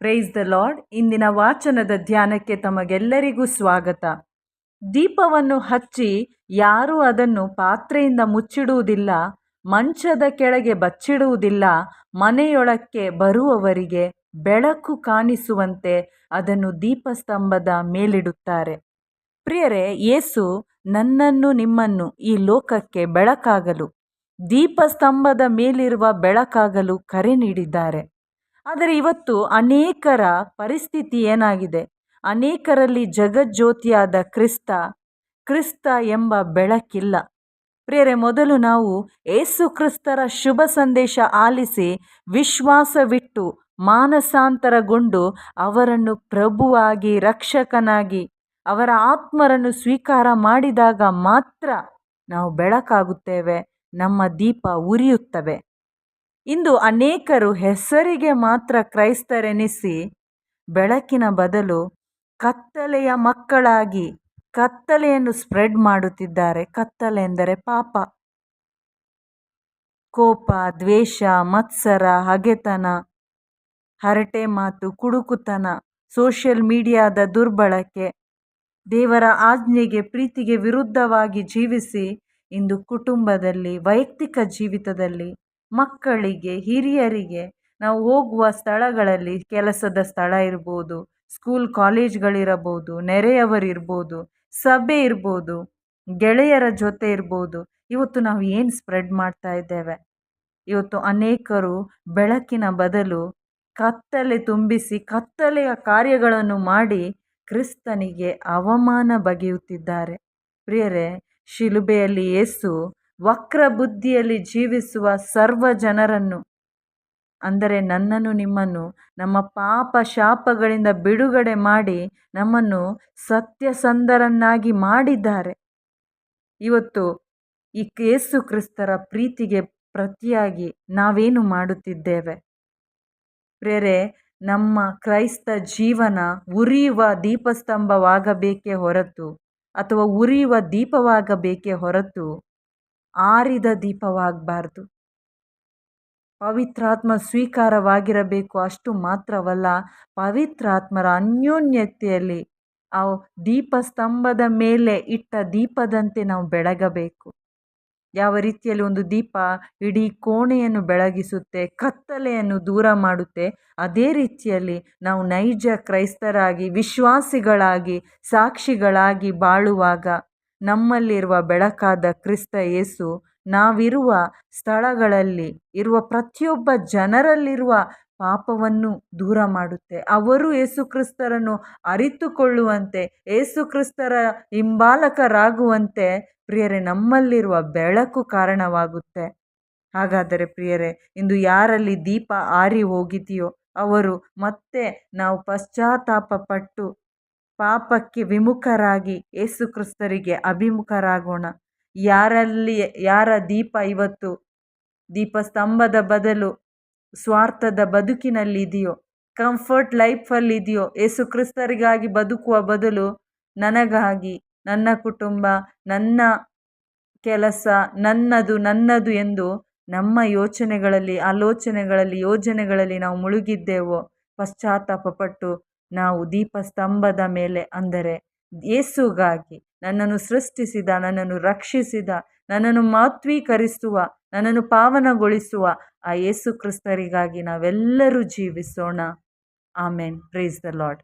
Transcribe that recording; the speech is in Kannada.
ಪ್ರೈಸ್ ದ ಲಾರ್ಡ್ ಇಂದಿನ ವಾಚನದ ಧ್ಯಾನಕ್ಕೆ ತಮಗೆಲ್ಲರಿಗೂ ಸ್ವಾಗತ. ದೀಪವನ್ನು ಹಚ್ಚಿ ಯಾರೂ ಅದನ್ನು ಪಾತ್ರೆಯಿಂದ ಮುಚ್ಚಿಡುವುದಿಲ್ಲ, ಮಂಚದ ಕೆಳಗೆ ಬಚ್ಚಿಡುವುದಿಲ್ಲ, ಮನೆಯೊಳಕ್ಕೆ ಬರುವವರಿಗೆ ಬೆಳಕು ಕಾಣಿಸುವಂತೆ ಅದನ್ನು ದೀಪಸ್ತಂಭದ ಮೇಲಿಡುತ್ತಾರೆ. ಪ್ರಿಯರೇ, ಯೇಸು ನನ್ನನ್ನು ನಿಮ್ಮನ್ನು ಈ ಲೋಕಕ್ಕೆ ಬೆಳಕಾಗಲು, ದೀಪಸ್ತಂಭದ ಮೇಲಿರುವ ಬೆಳಕಾಗಲು ಕರೆ ನೀಡಿದ್ದಾರೆ. ಆದರೆ ಇವತ್ತು ಅನೇಕರ ಪರಿಸ್ಥಿತಿ ಏನಾಗಿದೆ? ಅನೇಕರಲ್ಲಿ ಜಗಜ್ಯೋತಿಯಾದ ಕ್ರಿಸ್ತ ಕ್ರಿಸ್ತ ಎಂಬ ಬೆಳಕಿಲ್ಲ. ಪ್ರಿಯರೇ, ಮೊದಲು ನಾವು ಏಸು ಕ್ರಿಸ್ತರ ಶುಭ ಸಂದೇಶ ಆಲಿಸಿ ವಿಶ್ವಾಸವಿಟ್ಟು ಮಾನಸಾಂತರಗೊಂಡು ಅವರನ್ನು ಪ್ರಭುವಾಗಿ, ರಕ್ಷಕನಾಗಿ, ಅವರ ಆತ್ಮರನ್ನು ಸ್ವೀಕಾರ ಮಾಡಿದಾಗ ಮಾತ್ರ ನಾವು ಬೆಳಕಾಗುತ್ತೇವೆ, ನಮ್ಮ ದೀಪ ಉರಿಯುತ್ತವೆ. ಇಂದು ಅನೇಕರು ಹೆಸರಿಗೆ ಮಾತ್ರ ಕ್ರೈಸ್ತರೆನಿಸಿ ಬೆಳಕಿನ ಬದಲು ಕತ್ತಲೆಯ ಮಕ್ಕಳಾಗಿ ಕತ್ತಲೆಯನ್ನು ಸ್ಪ್ರೆಡ್ ಮಾಡುತ್ತಿದ್ದಾರೆ. ಕತ್ತಲೆ ಎಂದರೆ ಪಾಪ. ಕೋಪ, ದ್ವೇಷ, ಮತ್ಸರ, ಹಗೆತನ, ಹರಟೆ ಮಾತು, ಕುಡುಕುತನ, ಸೋಷಿಯಲ್ ಮೀಡಿಯಾದ ದುರ್ಬಳಕೆ, ದೇವರ ಆಜ್ಞೆಗೆ ಪ್ರೀತಿಗೆ ವಿರುದ್ಧವಾಗಿ ಜೀವಿಸಿ ಇಂದು ಕುಟುಂಬದಲ್ಲಿ, ವೈಯಕ್ತಿಕ ಜೀವಿತದಲ್ಲಿ ಮಕ್ಕಳಿಗೆ, ಹಿರಿಯರಿಗೆ ನಾವು ಹೋಗುವ ಸ್ಥಳಗಳಲ್ಲಿ ಕೆಲಸದ ಸ್ಥಳ ಇರ್ಬೋದು ಸ್ಕೂಲ್ ಕಾಲೇಜ್ಗಳಿರಬಹುದು ನೆರೆಯವರಿರ್ಬೋದು, ಸಭೆ ಇರ್ಬೋದು, ಗೆಳೆಯರ ಜೊತೆ ಇರ್ಬೋದು. ಇವತ್ತು ನಾವು ಏನು ಸ್ಪ್ರೆಡ್ ಮಾಡ್ತಾ ಇದ್ದೇವೆ? ಇವತ್ತು ಅನೇಕರು ಬೆಳಕಿನ ಬದಲು ಕತ್ತಲೆ ತುಂಬಿಸಿ, ಕತ್ತಲೆಯ ಕಾರ್ಯಗಳನ್ನು ಮಾಡಿ ಕ್ರಿಸ್ತನಿಗೆ ಅವಮಾನ ಬಗೆಯುತ್ತಿದ್ದಾರೆ. ಪ್ರಿಯರೇ, ಶಿಲುಬೆಯಲ್ಲಿ ಏಸು ವಕ್ರ ಬುದ್ಧಿಯಲ್ಲಿ ಜೀವಿಸುವ ಸರ್ವ ಜನರನ್ನು. ಅಂದರೆ ನನ್ನನ್ನು ನಿಮ್ಮನ್ನು, ನಮ್ಮ ಪಾಪ ಶಾಪಗಳಿಂದ ಬಿಡುಗಡೆ ಮಾಡಿ ನಮ್ಮನ್ನು ಸತ್ಯಸಂದರನ್ನಾಗಿ ಮಾಡಿದ್ದಾರೆ. ಇವತ್ತು ಈ ಕೇಸು ಕ್ರಿಸ್ತರ ಪ್ರೀತಿಗೆ ಪ್ರತಿಯಾಗಿ ನಾವೇನು ಮಾಡುತ್ತಿದ್ದೇವೆ? ಪ್ರೇರೆ, ನಮ್ಮ ಕ್ರೈಸ್ತ ಜೀವನ ಉರಿಯುವ ದೀಪಸ್ತಂಭವಾಗಬೇಕೇ ಹೊರತು ಅಥವಾ ಉರಿಯುವ ದೀಪವಾಗಬೇಕೇ ಹೊರತು ಆರಿದ ದೀಪವಾಗಬಾರ್ದು. ಪವಿತ್ರಾತ್ಮ ಸ್ವೀಕಾರವಾಗಿರಬೇಕು ಅಷ್ಟು ಮಾತ್ರವಲ್ಲ, ಪವಿತ್ರಾತ್ಮರ ಅನ್ಯೋನ್ಯತೆಯಲ್ಲಿ ಆ ದೀಪಸ್ತಂಭದ ಮೇಲೆ ಇಟ್ಟ ದೀಪದಂತೆ ನಾವು ಬೆಳಗಬೇಕು. ಯಾವ ರೀತಿಯಲ್ಲಿ ಒಂದು ದೀಪ ಇಡೀ ಕೋಣೆಯನ್ನು ಬೆಳಗಿಸುತ್ತೆ, ಕತ್ತಲೆಯನ್ನು ದೂರ ಮಾಡುತ್ತೆ, ಅದೇ ರೀತಿಯಲ್ಲಿ ನಾವು ನೈಜ ಕ್ರೈಸ್ತರಾಗಿ, ವಿಶ್ವಾಸಿಗಳಾಗಿ, ಸಾಕ್ಷಿಗಳಾಗಿ ಬಾಳುವಾಗ ನಮ್ಮಲ್ಲಿರುವ ಬೆಳಕಾದ ಕ್ರಿಸ್ತ ಯೇಸು, ನಾವಿರುವ ಸ್ಥಳಗಳಲ್ಲಿ, ಇರುವ ಪ್ರತಿಯೊಬ್ಬ ಜನರಲ್ಲಿರುವ ಪಾಪವನ್ನು ದೂರ ಮಾಡುತ್ತೆ. ಅವರು ಯೇಸು ಕ್ರಿಸ್ತರನ್ನು ಅರಿತುಕೊಳ್ಳುವಂತೆ, ಯೇಸು ಕ್ರಿಸ್ತರ ಹಿಂಬಾಲಕರಾಗುವಂತೆ, ಪ್ರಿಯರೇ, ನಮ್ಮಲ್ಲಿರುವ ಬೆಳಕು ಕಾರಣವಾಗುತ್ತೆ. ಹಾಗಾದರೆ ಪ್ರಿಯರೇ, ಇಂದು ಯಾರಲ್ಲಿ ದೀಪ ಆರಿ ಹೋಗಿದೆಯೋ ಅವರು ಮತ್ತೆ ನಾವು ಪಶ್ಚಾತ್ತಾಪ ಪಟ್ಟು ಪಾಪಕ್ಕೆ ವಿಮುಖರಾಗಿ ಯೇಸು ಕ್ರಿಸ್ತರಿಗೆ ಅಭಿಮುಖರಾಗೋಣ. ಯಾರಲ್ಲಿ, ಯಾರ ದೀಪ ಇವತ್ತು ದೀಪಸ್ತಂಭದ ಬದಲು ಸ್ವಾರ್ಥದ ಬದುಕಿನಲ್ಲಿದೆಯೋ ಕಂಫರ್ಟ್ ಲೈಫಲ್ಲಿದೆಯೋ ಯೇಸು ಕ್ರಿಸ್ತರಿಗಾಗಿ ಬದುಕುವ ಬದಲು ನನಗಾಗಿ, ನನ್ನ ಕುಟುಂಬ, ನನ್ನ ಕೆಲಸ, ನನ್ನದು ನನ್ನದು ಎಂದು ನಮ್ಮ ಯೋಚನೆಗಳಲ್ಲಿ, ಆಲೋಚನೆಗಳಲ್ಲಿ, ಯೋಜನೆಗಳಲ್ಲಿ ನಾವು ಮುಳುಗಿದ್ದೇವೋ, ಪಶ್ಚಾತ್ತಾಪಪಟ್ಟು ನಾವು ದೀಪಸ್ತಂಭದ ಮೇಲೆ ಅಂದರೆ ಯೇಸುಗಾಗಿ ನನ್ನನ್ನು ಸೃಷ್ಟಿಸಿದ, ನನ್ನನ್ನು ರಕ್ಷಿಸಿದ, ನನ್ನನ್ನು ಮಾತ್ವೀಕರಿಸುವ ನನ್ನನ್ನು ಪಾವನಗೊಳಿಸುವ ಆ ಯೇಸು ಕ್ರಿಸ್ತರಿಗಾಗಿ ನಾವೆಲ್ಲರೂ ಜೀವಿಸೋಣ. ಆಮೇನ್. Praise the Lord